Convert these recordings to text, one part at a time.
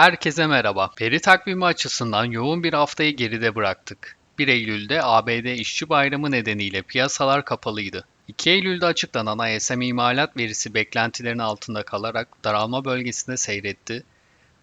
Herkese merhaba. Veri takvimi açısından yoğun bir haftayı geride bıraktık. 1 Eylül'de ABD İşçi Bayramı nedeniyle piyasalar kapalıydı. 2 Eylül'de açıklanan ISM imalat verisi beklentilerin altında kalarak daralma bölgesinde seyretti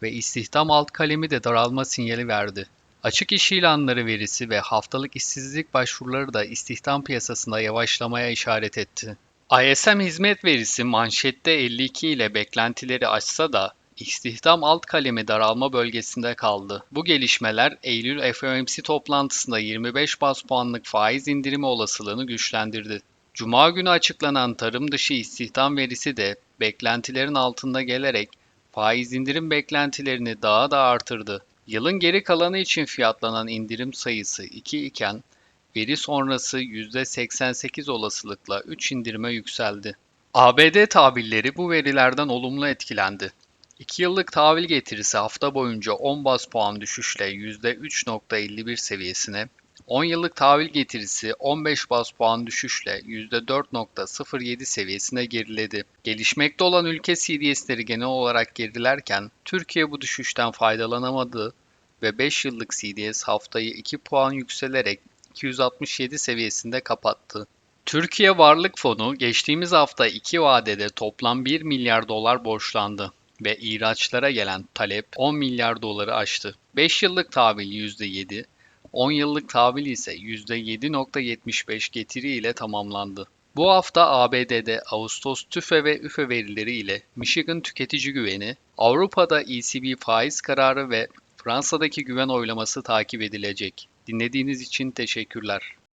ve istihdam alt kalemi de daralma sinyali verdi. Açık iş ilanları verisi ve haftalık işsizlik başvuruları da istihdam piyasasında yavaşlamaya işaret etti. ISM hizmet verisi manşette 52 ile beklentileri aşsa da istihdam alt kalemi daralma bölgesinde kaldı. Bu gelişmeler Eylül FOMC toplantısında 25 bas puanlık faiz indirimi olasılığını güçlendirdi. Cuma günü açıklanan tarım dışı istihdam verisi de beklentilerin altında gelerek faiz indirim beklentilerini daha da artırdı. Yılın geri kalanı için fiyatlanan indirim sayısı 2 iken veri sonrası %88 olasılıkla 3 indirime yükseldi. ABD tahvilleri bu verilerden olumlu etkilendi. 2 yıllık tahvil getirisi hafta boyunca 10 bas puan düşüşle %3.51 seviyesine, 10 yıllık tahvil getirisi 15 bas puan düşüşle %4.07 seviyesine geriledi. Gelişmekte olan ülke CDS'leri genel olarak gerilerken Türkiye bu düşüşten faydalanamadı ve 5 yıllık CDS haftayı 2 puan yükselerek 267 seviyesinde kapattı. Türkiye Varlık Fonu geçtiğimiz hafta iki vadede toplam 1 milyar dolar borçlandı ve ihraçlara gelen talep 10 milyar doları aştı. 5 yıllık tahvil %7, 10 yıllık tahvil ise %7.75 getiri ile tamamlandı. Bu hafta ABD'de Ağustos tüfe ve üfe verileri ile Michigan tüketici güveni, Avrupa'da ECB faiz kararı ve Fransa'daki güven oylaması takip edilecek. Dinlediğiniz için teşekkürler.